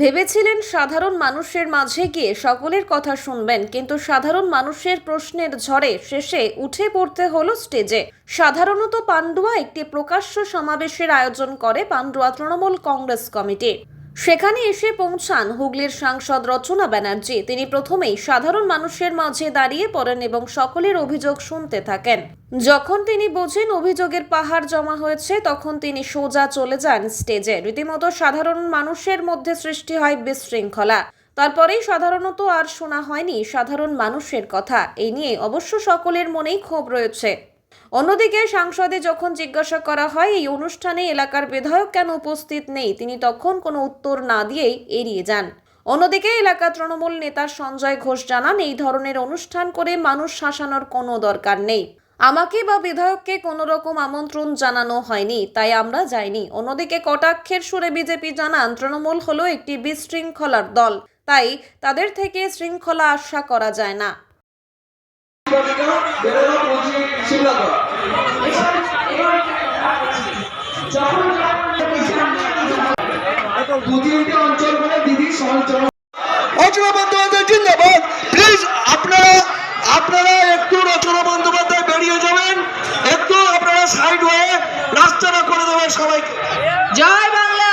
ভেবেছিলেন সাধারণ মানুষের মাঝে গিয়ে সকলের কথা শুনবেন, কিন্তু সাধারণ মানুষের প্রশ্নের ঝড়ে শেষে উঠে পড়তে হলো স্টেজে। সাধারণত পান্ডুয়া একটি প্রকাশ্য সমাবেশের আয়োজন করে পান্ডুয়া তৃণমূল কংগ্রেস কমিটি। সেখানে এসে পৌঁছান হুগলির সাংসদ রচনা ব্যানার্জি। তিনি প্রথমেই সাধারণ মানুষের মাঝে দাঁড়িয়ে পড়েন এবং সকলের অভিযোগ শুনতে থাকেন। যখন তিনি বোঝেন অভিযোগের পাহাড় জমা হয়েছে, তখন তিনি সোজা চলে যান স্টেজে। রীতিমতো সাধারণ মানুষের মধ্যে সৃষ্টি হয় বিশৃঙ্খলা। তারপরেই সাধারণত আর শোনা হয়নি সাধারণ মানুষের কথা। এই নিয়ে অবশ্য সকলের মনেই ক্ষোভ রয়েছে। অন্যদিকে সাংসদে যখন জিজ্ঞাসা করা হয়, এই অনুষ্ঠানে এলাকার বিধায়ক কেন উপস্থিত নেই? তিনি তখন কোনো উত্তর না দিয়েই এড়িয়ে যান। অন্যদিকে এলাকা তৃণমূল নেতা সঞ্জয় ঘোষ জানান, এই ধরনের অনুষ্ঠান করে মানুষ শাসানোর কোনো দরকার নেই। আমাকে বা বিধায়ককে কোনো রকম আমন্ত্রণ জানানো হয়নি, তাই আমরা যাইনি। অন্যদিকে কটাক্ষের সুরে বিজেপি জানান, তৃণমূল হলো একটি বিশৃঙ্খলার দল, তাই তাদের থেকে শৃঙ্খলা আশা করা যায় না। রচনা বন্দ্যোপাধ্যায় জিন্দাবাদ প্লিজ আপনারা আপনারা একটু রচনা বন্দ্যোপাধ্যায় বেরিয়ে যাবেন একটু আপনারা সাইড হয়ে রাস্তাটা করে দেবেন সবাইকে জয় বাংলা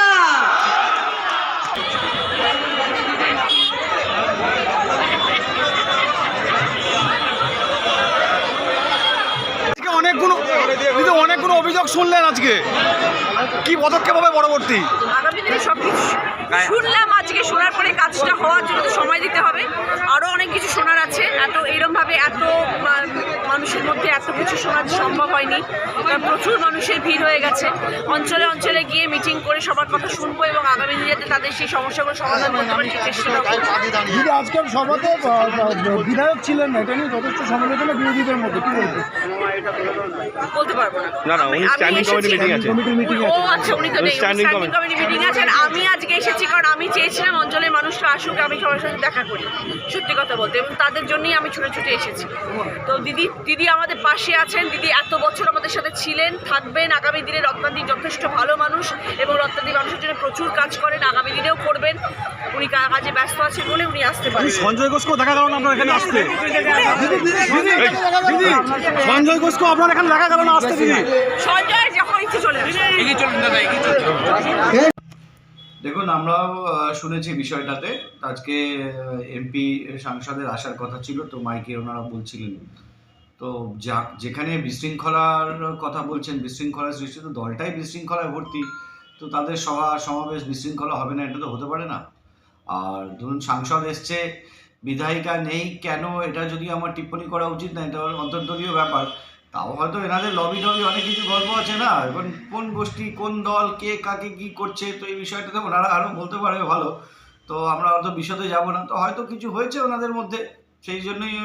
আজকে অনেকগুলো দিদি অনেকগুলো শুনলেন আজকে? কি পদক্ষেপ হবে পরবর্তী? শুনলাম আজকে, শোনার পরে কাজটা হওয়ার জন্য সময় দিতে হবে। আরও অনেক কিছু শোনার আছে, এত মধ্যে এত কিছু শোনা সম্ভব হয়নি। কারণ প্রচুর মানুষের ভিড় হয়ে গেছে। অঞ্চলে অঞ্চলে গিয়ে মিটিং করে সবার কথা শুনব এবং আগামী দিনে যাতে তাদের সেই সমস্যাগুলো সমাধান করতে পারে করব। আজকের সভাতে বিধায়ক ছিলেন না এটা নিয়ে যথেষ্ট সমালোচনা বিরোধীদের মধ্যে কি বলবেন? বলতে পারব না। না, না, উনি committee এসেছি- meeting আছে। ও আচ্ছা উনি তো নেই স্ট্যান্ডিং কমিটি মিটিং আছে। আমি আজকে এসেছি কারণ আমি চেয়েছিলাম অঞ্চলের মানুষরা আসুক আমি সবার সাথে দেখা করি সত্যি কথা বলতে। এবং তাদের জন্যই আমি ছুটে ছুটে এসেছি। তো দিদি দিদি আমাদের পাশে আছেন। দিদি এত বছর আমাদের সাথে ছিলেন থাকবেন। আগামী দিনে রত্নাদি যথেষ্ট ভালো মানুষ এবং রত্নাদি মানুষের জন্য প্রচুর কাজ করেন আগামী দিনেও করবেন। উনি কাজে ব্যস্ত আছেন বলে উনি আসতে পারেন। সঞ্জয় ঘোষকেও দেখা গেল না আপনার এখানে আসতে? দিদি সঞ্জয় ঘোষকেও আপনার এখানে দেখা গেল না আসতে দিদি? সঞ্জয় যখন ইচ্ছে চলে দেখুন আমরাও শুনেছি বিষয়টাতে। আজকে এমপি সাংসদের আসার কথা ছিল তো মাইকে ওনারা বলছিলেন। তো যা যেখানে বিশৃঙ্খলার কথা বলছেন বিশৃঙ্খলার সৃষ্টি, তো দলটাই বিশৃঙ্খলায় ভর্তি। তো তাদের সভা, সমাবেশ বিশৃঙ্খলা হবে না, এটা তো হতে পারে না। আর ধরুন সাংসদ এসছে, বিধায়িকা নেই, কেন এটা যদি আমার টিপ্পণী করা উচিত না, এটা অন্তর্দলীয় ব্যাপার। তাও হয়তো এনাদের লবি টবি অনেক কিছু গল্প আছে না, এখন কোন গোষ্ঠী, কোন দল, কে কাকে কি করছে, তো এই বিষয়টা বিষয়টাতে ওনারা আরও বলতে পারবে ভালো। তো আমরা অত বিশদে যাব না, তো হয়তো কিছু হয়েছে ওনাদের মধ্যে। সেই জন্যই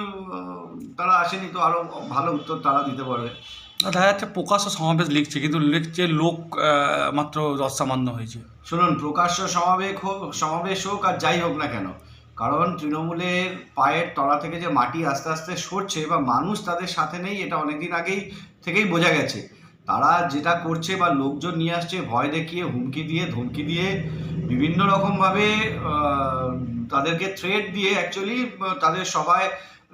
তারা আসেনি তো আরও ভালো উত্তর তারা দিতে পারবে। দেখা যাচ্ছে প্রকাশ্য সমাবেশ লিখছে কিন্তু লিখছে লোক মাত্র দশ সামান্য হয়েছে। শুনুন প্রকাশ্য সমাবেশ হোক সমাবেশ হোক আর যাই হোক না কেন কারণ তৃণমূলের পায়ের তলা থেকে যে মাটি আস্তে আস্তে সরছে বা মানুষ তাদের সাথে নেই এটা অনেকদিন আগেই থেকেই বোঝা গেছে। তারা যেটা করছে বা লোকজন নিয়ে আসছে ভয় দেখিয়ে হুমকি দিয়ে ধমকি দিয়ে বিভিন্ন রকমভাবে তাদেরকে থ্রেট দিয়ে অ্যাকচুয়ালি তাদের সবাই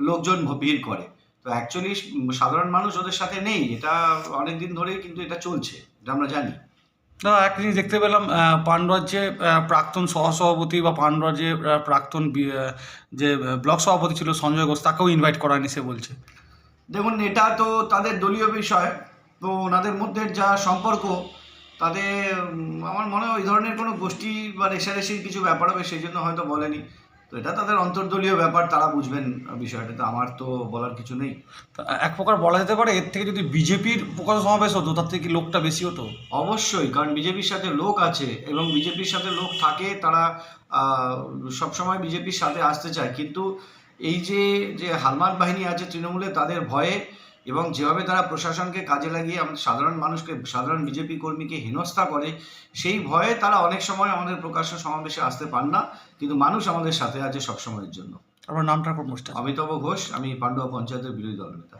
লোকজন ভিড় করে। তো অ্যাকচুয়ালি সাধারণ মানুষ ওদের সাথে নেই। এটা অনেক দিন ধরেই কিন্তু এটা চলছে এটা আমরা জানি। না এক জিনিস দেখতে পেলাম আহ, যে প্রাক্তন সহসভাপতি বা পান্ডুয়ার যে প্রাক্তন যে ব্লক সভাপতি ছিল সঞ্জয় ঘোষ তাকেও ইনভাইট করায়নি সে বলছে। দেখুন এটা তো তাদের দলীয় বিষয়। তো ওনাদের মধ্যে যা সম্পর্ক তাতে আমার মনে হয় ওই ধরনের কোনো গোষ্ঠী বা রেশারেশির কিছু ব্যাপার হবে সেই জন্য হয়তো বলেনি। তো এটা তাদের অন্তর্দলীয় ব্যাপার তারা বুঝবেন বিষয়টা। তো আমার তো বলার কিছু নেই। এক প্রকার বলা যেতে পারে এর থেকে যদি বিজেপির প্রকাশ্য সমাবেশ হতো তার থেকে লোকটা বেশি হতো? অবশ্যই কারণ বিজেপির সাথে লোক আছে এবং বিজেপির সাথে লোক থাকে তারা সবসময় বিজেপির সাথে আসতে চায়। কিন্তু এই যে যে হালমাত বাহিনী আছে তৃণমূলে তাদের ভয়ে এবং যেভাবে তারা প্রশাসনকে কাজে লাগিয়ে আমাদের সাধারণ মানুষকে সাধারণ বিজেপি কর্মীকে হেনস্থা করে সেই ভয়ে তারা অনেক সময় আমাদের প্রকাশ্য সমাবেশে আসতে পান না। কিন্তু মানুষ আমাদের সাথে আছে সবসময়ের জন্য। আমার নামটা অমিতাভ ঘোষ আমি পাণ্ডুয়া পঞ্চায়েতের বিরোধী দল নেতা